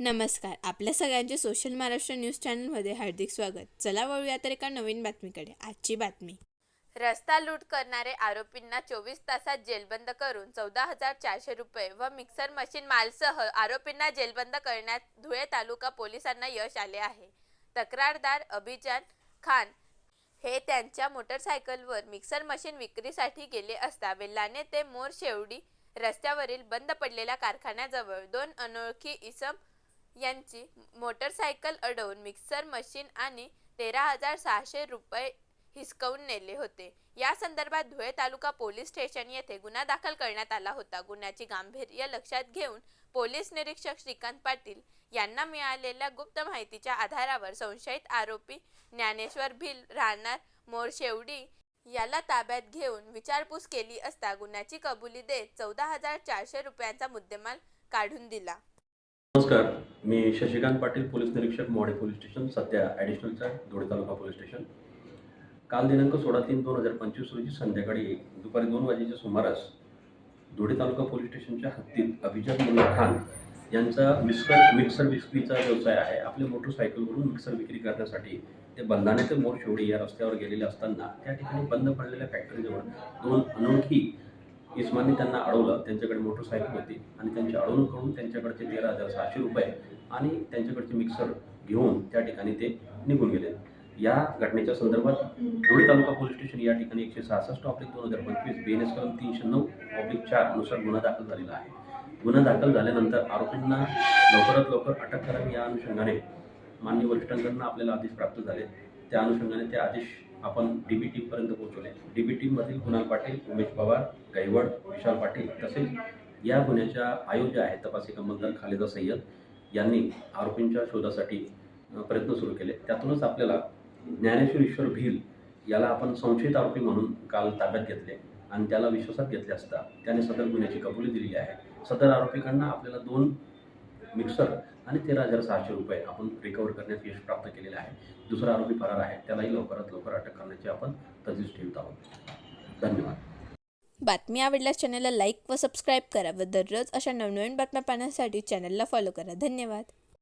नमस्कार. आपल्या सगळ्यांचे सोशल महाराष्ट्र न्यूज चॅनलमध्ये हार्दिक स्वागत. चला वळूया तर एका नवीन बातमीकडे. आजची बातमी. रस्ता लूट करणारे आरोपींना चोवीस तासात जेलबंद करून चौदा हजार चारशे रुपये व मिक्सर मशीन मालसह आरोपींना जेलबंद करण्यात धुळे तालुका पोलिसांना यश आले आहे. तक्रारदार अभिजान खान हे त्यांच्या मोटरसायकलवर मिक्सर मशीन विक्रीसाठी गेले असता वेल्लाने ते मोर शेवडी रस्त्यावरील बंद पडलेल्या कारखान्याजवळ दोन अनोळखी इसम यांची मोटरसायकल अडवून मिक्सर मशीन आणि तेरा हजार सहाशे रुपये हिसकवून नेले होते. या संदर्भात धुळे तालुका पोलीस स्टेशन येथे गुन्हा दाखल करण्यात आला होता. गुन्ह्याची गांभीर्य लक्षात घेऊन पोलीस निरीक्षक श्रीकांत पाटील यांना मिळालेल्या गुप्त माहितीच्या आधारावर संशयित आरोपी ज्ञानेश्वर भिल राहणार मोरशेवडी याला ताब्यात घेऊन विचारपूस केली असता गुन्ह्याची कबुली देत चौदा हजार चारशे रुपयांचा मुद्देमाल काढून दिला. नमस्कार. मी शशिकांत पाटील पोलीस निरीक्षक मोडे पोलीस स्टेशन सध्या ॲडिशनलचा धुळे तालुका पोलीस स्टेशन. काल दिनांक सोळा तीन दोन हजार पंचवीस रोजी संध्याकाळी दुपारी दोन वाजेच्या सुमारास धुळे तालुका पोलीस स्टेशनच्या हद्दीत अभिजात मुल्ला खान यांचा मिक्सर मिक्सर विक्रीचा व्यवसाय आहे. आपल्या मोटरसायकलवरून मिक्सर विक्री करण्यासाठी ते बंधाणे ते मोर शेवडी या रस्त्यावर गेलेले असताना त्या ठिकाणी बंद पडलेल्या फॅक्टरीजवळ दोन अनोळखी इस्माने त्यांना अडवलं. त्यांच्याकडे मोटरसायकल होती आणि त्यांची अडवणूक करून त्यांच्याकडचे तेरा हजार सहाशे रुपये आणि त्यांच्याकडचे मिक्सर घेऊन त्या ठिकाणी ते निघून गेले. या घटनेच्या संदर्भात धुळे तालुका पोलीस स्टेशन या ठिकाणी एकशे सहासष्ट ऑब्लिक दोन हजार पंचवीस बी एन एस कलम तीनशे नऊ ऑब्लिक चारनुसार गुन्हा दाखल झालेला आहे. गुन्हा दाखल झाल्यानंतर आरोपींना लवकरात लवकर अटक करावी या अनुषंगाने मान्य वरिष्ठांकडून आपल्याला आदेश प्राप्त झाले. त्या अनुषंगाने ते आदेश आपण डी बी टीमपर्यंत पोहोचवले. डी बी टीममधील कुणाल पाटील उमेश पवार गायवड विशाल पाटील तसेच या गुन्ह्याच्या आयोज्य आहेत तपासी अंमलदार खालिदा सय्यद यांनी आरोपींच्या शोधासाठी प्रयत्न सुरू केले. त्यातूनच आपल्याला ज्ञानेश्वर ईश्वर भील याला आपण संशयित आरोपी म्हणून काल ताब्यात घेतले आणि त्याला विश्वासात घेतले असता त्याने सदर गुन्ह्याची कबुली दिलेली आहे. सदर आरोपीकडनं आपल्याला दोन मिक्सर आणि तेरा हजार सहाशे रुपये आपण रिकवर करण्यात यश प्राप्त केलेले आहे. दुसरा आरोपी फरार आहे. त्यालाही लवकरात लवकर अटक करण्याची आपण तजवीज ठेवत आहोत. धन्यवाद. बातमी आवडल्यास चॅनलला लाईक व सबस्क्राईब करा व दररोज अशा नवनवीन बातम्या पाहण्यासाठी चॅनलला फॉलो करा. धन्यवाद.